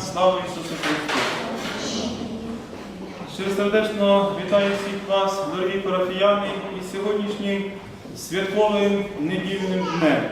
Слава Ісусу Христу! Щиросердечно вітаю всіх вас, дорогі парафіяни, із сьогоднішнім святковим недільним днем.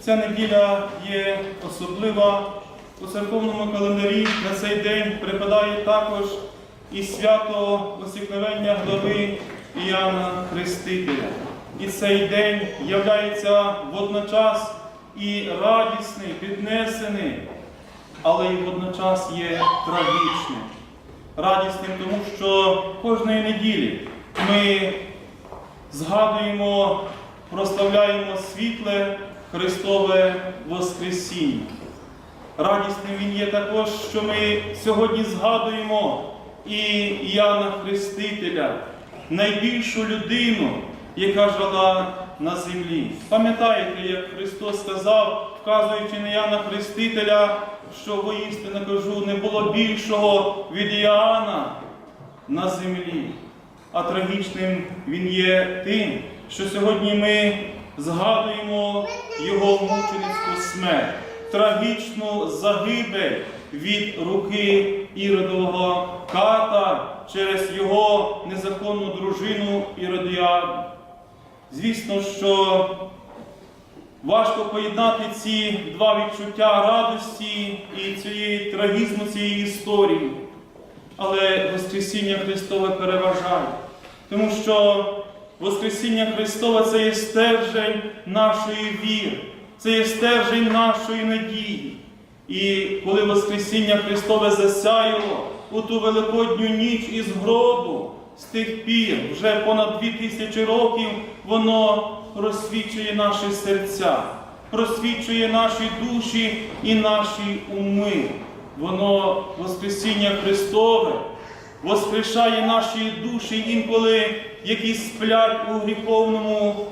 Ця неділя є особлива. У церковному календарі на цей день припадає також і свято усікновення глави Іоанна Хрестителя. І цей день являється водночас і радісний, піднесений, але і водночас є трагічним. Радісним, тому що кожної неділі ми згадуємо, прославляємо світле Христове Воскресіння. Радісним він є також, що ми сьогодні згадуємо і Іоанна Хрестителя, найбільшу людину, яка жила на землі. Пам'ятаєте, як Христос сказав, вказуючи на Іоанна Хрестителя, що воістину кажу, не було більшого від Іоанна на землі. А трагічним він є тим, що сьогодні ми згадуємо його мученицьку смерть, трагічну загибель від руки Іродового ката через його незаконну дружину Іродіаду. Звісно, що важко поєднати ці два відчуття радості і цієї трагізму цієї історії. Але Воскресіння Христове переважає. Тому що Воскресіння Христове це є стержень нашої віри, це є стержень нашої надії. І коли Воскресіння Христове засяяло у ту великодню ніч із гробу, з тих пір, вже понад дві тисячі років, воно розсвічує наші серця, розсвічує наші душі і наші уми. Воно Воскресіння Христове воскрешає наші душі інколи, які сплять у гріховному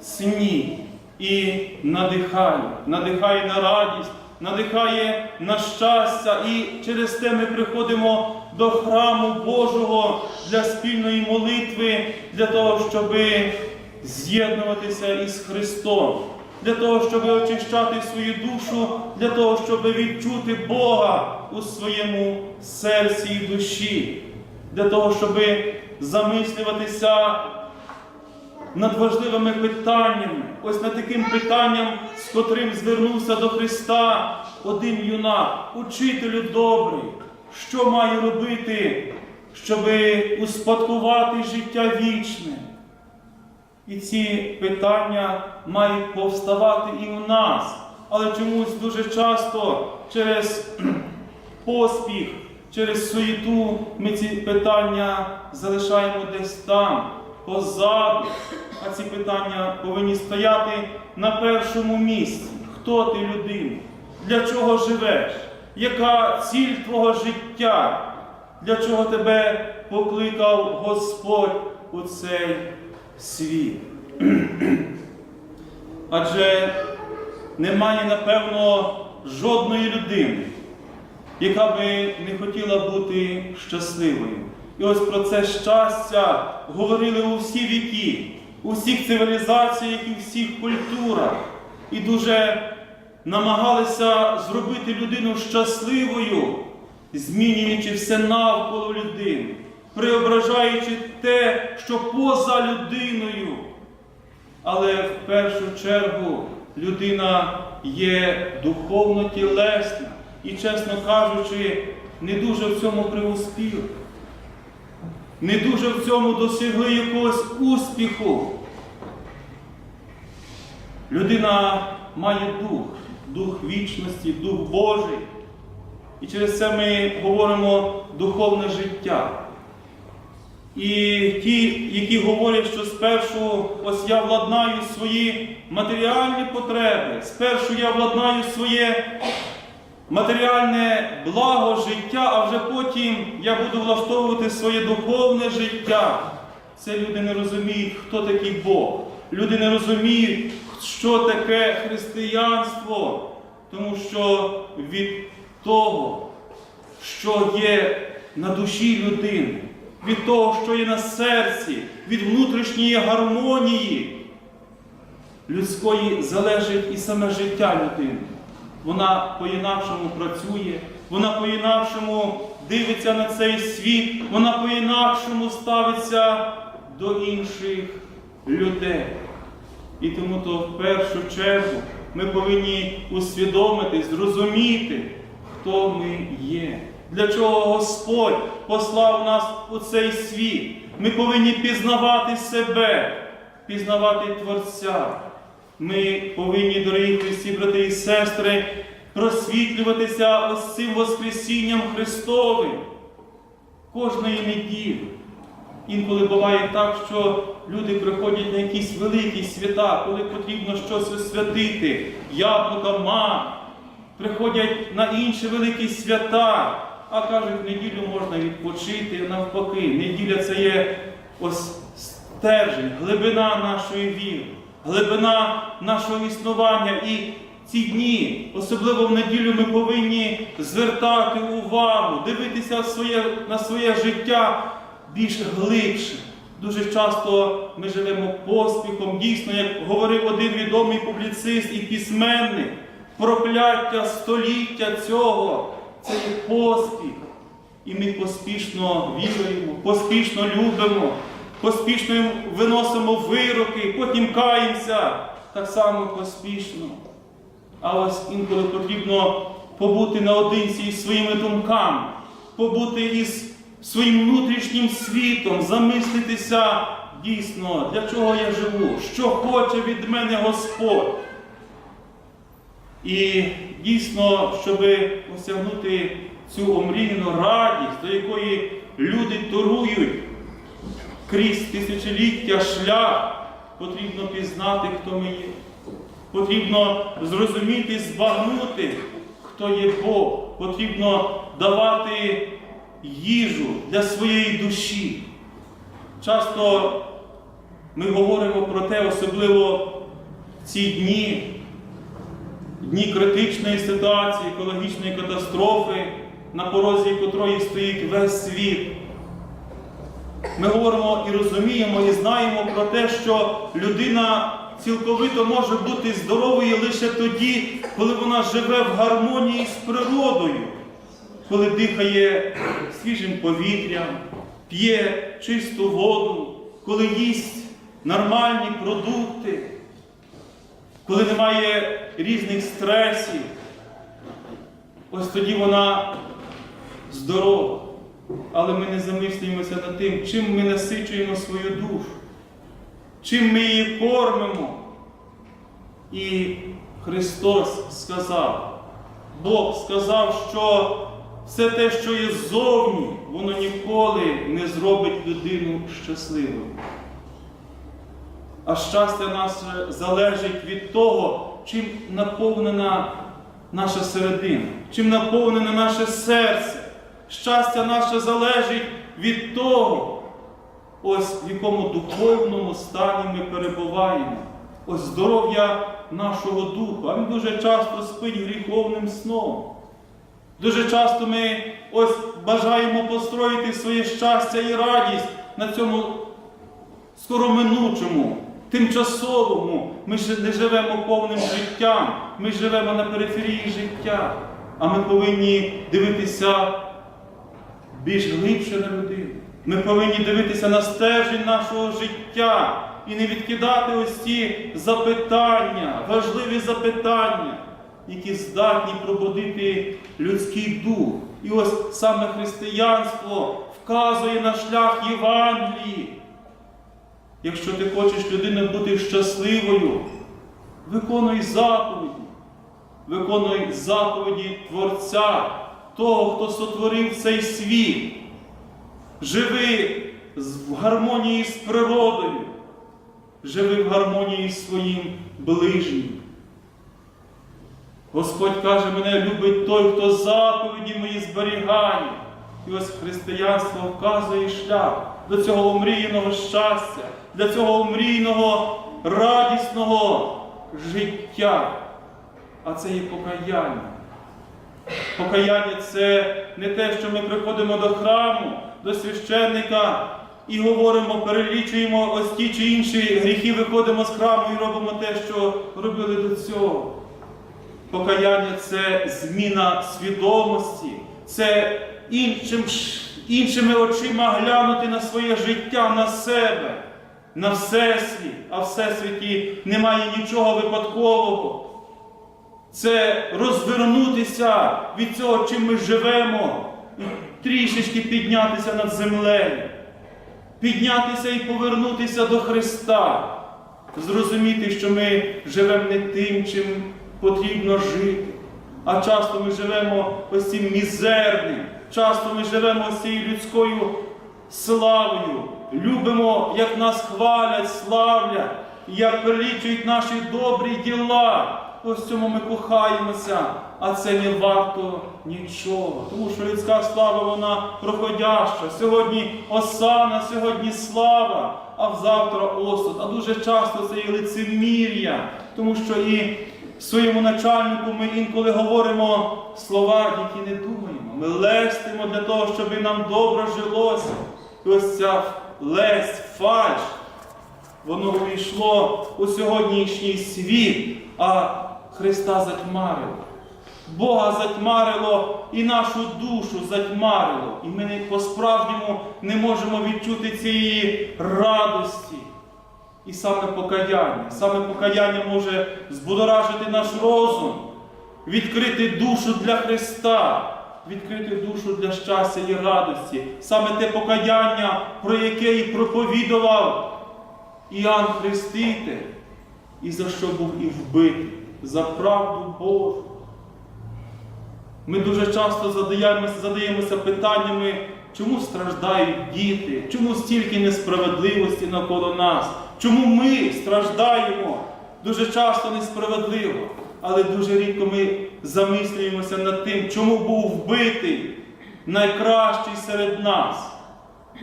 сні, і надихає, надихає на радість, надихає на щастя. І через те ми приходимо до храму Божого для спільної молитви, для того, щоб з'єднуватися із Христом. Для того, щоб очищати свою душу, для того, щоб відчути Бога у своєму серці і душі, для того, щоб замислюватися над важливими питаннями, ось над таким питанням, з котрим звернувся до Христа один юнак, учителю добрий, що маю робити, щоб успадкувати життя вічне. І ці питання мають повставати і у нас, але чомусь дуже часто через поспіх, через суєту ми ці питання залишаємо десь там, позаду. А ці питання повинні стояти на першому місці. Хто ти людина? Для чого живеш? Яка ціль твого життя? Для чого тебе покликав Господь у цей світ? Адже немає, напевно, жодної людини, яка би не хотіла бути щасливою. І ось про це щастя говорили у всі віки, у всіх цивілізаціях і всіх культурах. І дуже намагалися зробити людину щасливою, змінюючи все навколо людини, преображаючи те, що поза людиною. Але в першу чергу людина є духовно тілесна і, чесно кажучи, не дуже в цьому преуспіла, не дуже в цьому досягли якогось успіху. Людина має дух, дух вічності, дух Божий. І через це ми говоримо духовне життя. І ті, які говорять, що спершу ось я владнаю свої матеріальні потреби, спершу я владнаю своє матеріальне благо життя, а вже потім я буду влаштовувати своє духовне життя. Це люди не розуміють, хто такий Бог. Люди не розуміють, що таке християнство, тому що від того, що є на душі людини, від того, що є на серці, від внутрішньої гармонії людської залежить і саме життя людини. вона по-інакшому працює, вона по-інакшому дивиться на цей світ, вона по-інакшому ставиться до інших людей. І тому то в першу чергу ми повинні усвідомити, зрозуміти, хто ми є. Для чого Господь послав нас у цей світ. Ми повинні пізнавати себе, пізнавати Творця. Ми повинні, дорогі Христі, брати і сестри, просвітлюватися ось цим Воскресінням Христовим кожної неділі. Інколи буває так, що люди приходять на якісь великі свята, коли потрібно щось освятити, яблука, мак, приходять на інші великі свята, а кажуть, неділю можна відпочити, навпаки, неділя це є ось стержень, глибина нашої віри, глибина нашого існування. І ці дні, особливо в неділю, ми повинні звертати увагу, дивитися своє, на своє життя більш глибше. Дуже часто ми живемо поспіхом, дійсно, як говорив один відомий публіцист і письменник, прокляття століття цього це поспіх. І ми поспішно віруємо, поспішно любимо, поспішно виносимо вироки, потім каємося так само поспішно. А ось інколи потрібно побути наодинці із своїми думками, побути із своїм внутрішнім світом, замислитися дійсно, для чого я живу, що хоче від мене Господь. І дійсно, щоб осягнути цю омріяну радість, до якої люди торують крізь тисячоліття шлях, потрібно пізнати, хто ми є. Потрібно зрозуміти, збагнути, хто є Бог. Потрібно давати їжу для своєї душі. Часто ми говоримо про те, особливо в ці дні, дні критичної ситуації, екологічної катастрофи, на порозі котрої стоїть весь світ. Ми говоримо і розуміємо, і знаємо про те, що людина цілковито може бути здоровою лише тоді, коли вона живе в гармонії з природою, коли дихає свіжим повітрям, п'є чисту воду, коли їсть нормальні продукти, коли немає різних стресів. Ось тоді вона здорова. Але ми не замислюємося над тим, чим ми насичуємо свою душу, чим ми її кормимо. І Христос сказав, Бог сказав, що все те, що є ззовні, воно ніколи не зробить людину щасливою. А щастя наше залежить від того, чим наповнена наша середина, чим наповнене наше серце. Щастя наше залежить від того, ось в якому духовному стані ми перебуваємо, ось здоров'я нашого духу. А він дуже часто спить гріховним сном. Дуже часто ми ось бажаємо построїти своє щастя і радість на цьому скороминучому, тимчасовому. Ми ж не живемо повним життям, ми живемо на периферії життя, а ми повинні дивитися більш глибше на людину. Ми повинні дивитися на стержень нашого життя і не відкидати ось ці запитання, важливі запитання, які здатні пробудити людський дух. І ось саме християнство вказує на шлях Євангелії. Якщо ти хочеш людина бути щасливою, виконуй заповіді, виконуй заповіді Творця того, хто сотворив цей світ. Живи в гармонії з природою, живи в гармонії з своїм ближнім. Господь каже, мене любить той, хто заповіді мої зберігає. І ось християнство вказує шлях до цього омріяного щастя, для цього омрійного радісного життя. А це є покаяння. Покаяння це не те, що ми приходимо до храму, до священника і говоримо, перелічуємо ось ті чи інші гріхи, виходимо з храму і робимо те, що робили до цього. Покаяння це зміна свідомості, це іншим, іншими очима глянути на своє життя, на себе, на Всесвіт, а в Всесвіті немає нічого випадкового. Це розвернутися від цього, чим ми живемо, трішечки піднятися над землею, піднятися і повернутися до Христа, зрозуміти, що ми живемо не тим, чим потрібно жити. А часто ми живемо ось цим мізерним, часто ми живемо ось цією людською славою, любимо, як нас хвалять, славлять, як перелічують наші добрі діла. Ось цьому ми кохаємося, а це не варто нічого. Тому що людська слава вона проходяща. Сьогодні осана, сьогодні слава, а взавтра осуд. А дуже часто це є лицемір'я, тому що і своєму начальнику ми інколи говоримо слова, які не думаємо. Ми лестимо для того, щоб нам добре жилося. І ось ця лесть, фальш, воно увійшло у сьогоднішній світ, а Христа затьмарило. Бога затьмарило і нашу душу затьмарило. І ми по-справжньому не можемо відчути цієї радості. І саме покаяння. Саме покаяння може збудоражити наш розум, відкрити душу для Христа, відкрити душу для щастя і радості. Саме те покаяння, про яке і проповідував Іоанн Хреститель, і за що був і вбитий, за правду Божу. Ми дуже часто задаємося, задаємося питаннями, чому страждають діти, чому стільки несправедливості навколо нас, чому ми страждаємо дуже часто несправедливо, але дуже рідко ми замислюємося над тим, чому був вбитий найкращий серед нас,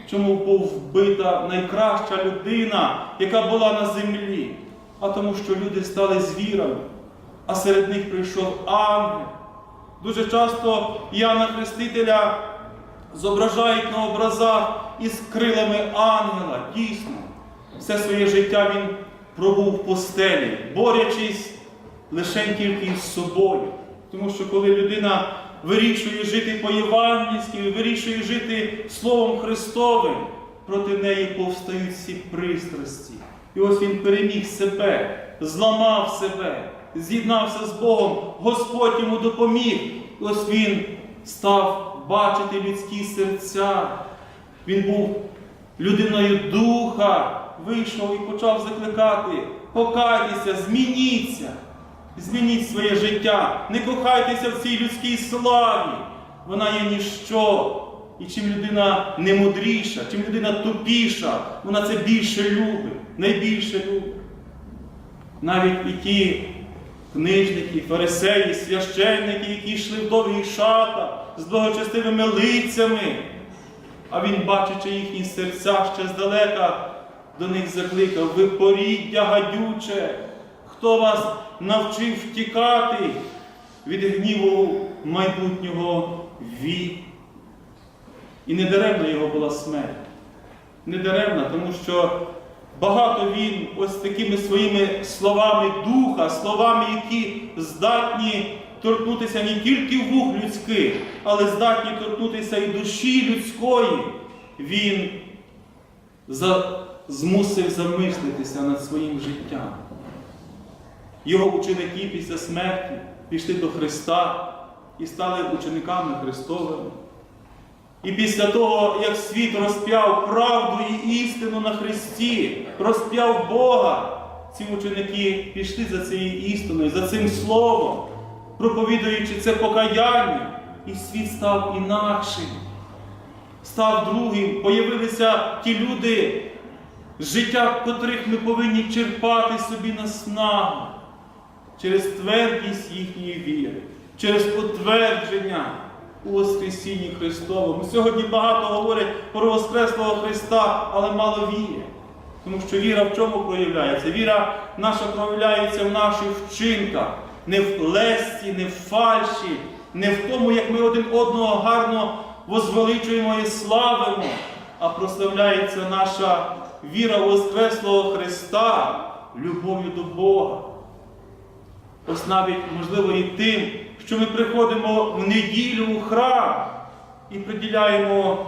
чому був вбита найкраща людина, яка була на землі, а тому, що люди стали звірами, а серед них прийшов ангел. Дуже часто Іоанна Хрестителя зображають на образах із крилами ангела. Дійсно, все своє життя він пробув в постелі, борючись лише тільки з собою. Тому що коли людина вирішує жити по-євангельськи, вирішує жити Словом Христовим, проти неї повстають всі пристрасті. І ось він переміг себе, зламав себе, з'єднався з Богом, Господь йому допоміг. Ось він став бачити людські серця. Він був людиною духа, вийшов і почав закликати, покайтеся, змініться, змініть своє життя, не кохайтеся в цій людській славі. Вона є ніщо. І чим людина не мудріша, чим людина тупіша, вона це більше любить, найбільше любить. Навіть і ті книжники, фарисеї, священники, які йшли в довгих шатах з благочестивими лицями, а він, бачачи їхні серця ще здалека, до них закликав, ви поріддя гадюче, хто вас навчив втікати від гніву майбутнього віку. І не даремна його була смерть. Не даремна, тому що багато він ось такими своїми словами духа, словами, які здатні торкнутися не тільки вух людських, але здатні торкнутися і душі людської, він за... змусив замислитися над своїм життям. Його ученики після смерті пішли до Христа і стали учениками Христовими. І після того, як світ розп'яв правду і істину на Христі, розп'яв Бога, ці ученики пішли за цією істиною, за цим словом, проповідуючи це покаяння, і світ став інакшим, став другим, появилися ті люди, життя котрих ми повинні черпати собі наснагу через твердість їхньої віри, через утвердження у Воскресінні Христовому. Сьогодні багато говорять про Воскреслого Христа, але мало віри. Тому що віра в чому проявляється? Віра наша проявляється в наших вчинках, не в лесті, не в фальші, не в тому, як ми один одного гарно возвеличуємо і славимо, а прославляється наша віра в Воскреслого Христа любов'ю до Бога. ось навіть, можливо, і тим, що ми приходимо в неділю у храм і приділяємо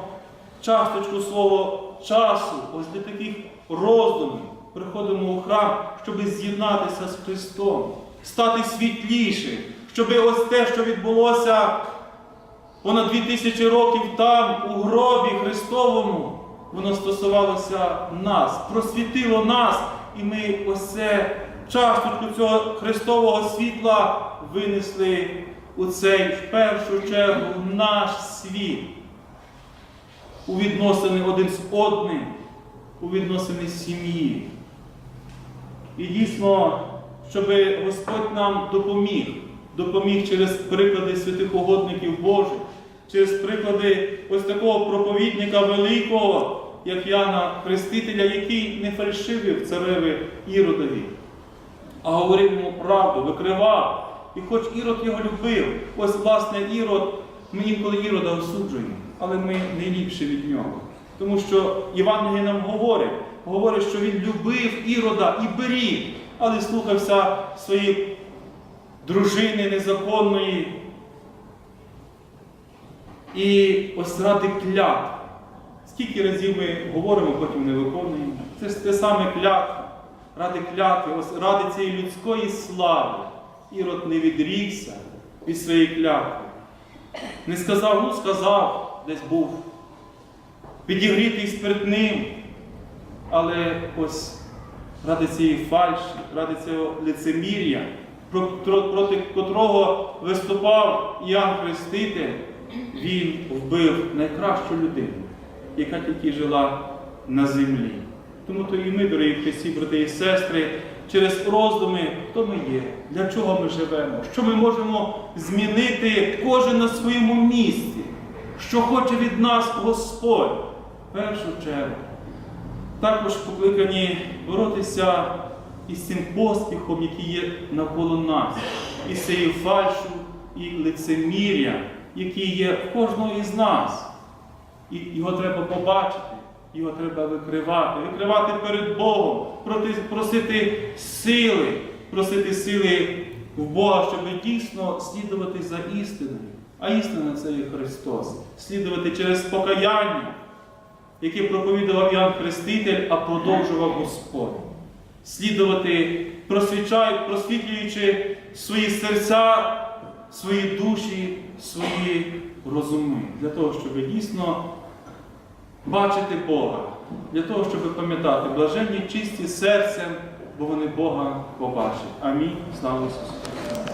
часточку свого часу, ось для таких роздумів. Приходимо у храм, щоб з'єднатися з Христом, стати світлішим, щоб ось те, що відбулося понад дві тисячі років там, у гробі Христовому, воно стосувалося нас, просвітило нас, і ми ось це часточку цього Христового світла винесли у цей в першу чергу наш світ у відносини один з одним, у відносини сім'ї. І дійсно, щоб Господь нам допоміг, допоміг через приклади святих угодників Божих, через приклади ось такого проповідника великого, як Яна Хрестителя, який не фальшивив цареві Іродові, а говорив йому правду, викривав. І хоч Ірод його любив, ось власне Ірод, ми інколи Ірода осуджуємо, але ми не ліпші від нього. Тому що Євангеліє нам говорить, говорить, що він любив Ірода і беріг, але слухався своєї дружини незаконної. І ось ради клятв. Скільки разів ми говоримо, потім не виконуємо. Це те саме клятва. Ради клятви, ради цієї людської слави. Ірод не відрікся від своєї клятви. Не сказав, ну сказав, десь був підігрітий спиртним. Але ось ради цієї фальші, ради цього лицемір'я, проти котрого виступав Іоанн Хреститель, він вбив найкращу людину, яка тільки жила на землі. Тому то і ми, дорогі Христі, брати і сестри, через роздуми, хто ми є, для чого ми живемо, що ми можемо змінити кожен на своєму місці, що хоче від нас Господь. В першу чергу також покликані боротися із цим поспіхом, який є навколо нас, із цією фальшу і лицемір'я, які є в кожного із нас. І його треба побачити, його треба викривати, викривати перед Богом, просити сили, просити сили в Бога, щоб дійсно слідувати за істиною. А істина це є Христос. Слідувати через покаяння, яке проповідував Іоанн Хреститель, а продовжував Господь. Слідувати, просвітлюючи свої серця, свої душі, свої розуми, для того, щоб дійсно бачити Бога, для того, щоб пам'ятати, блаженні чисті серцем, бо вони Бога побачать. Амінь. Слава Ісусу!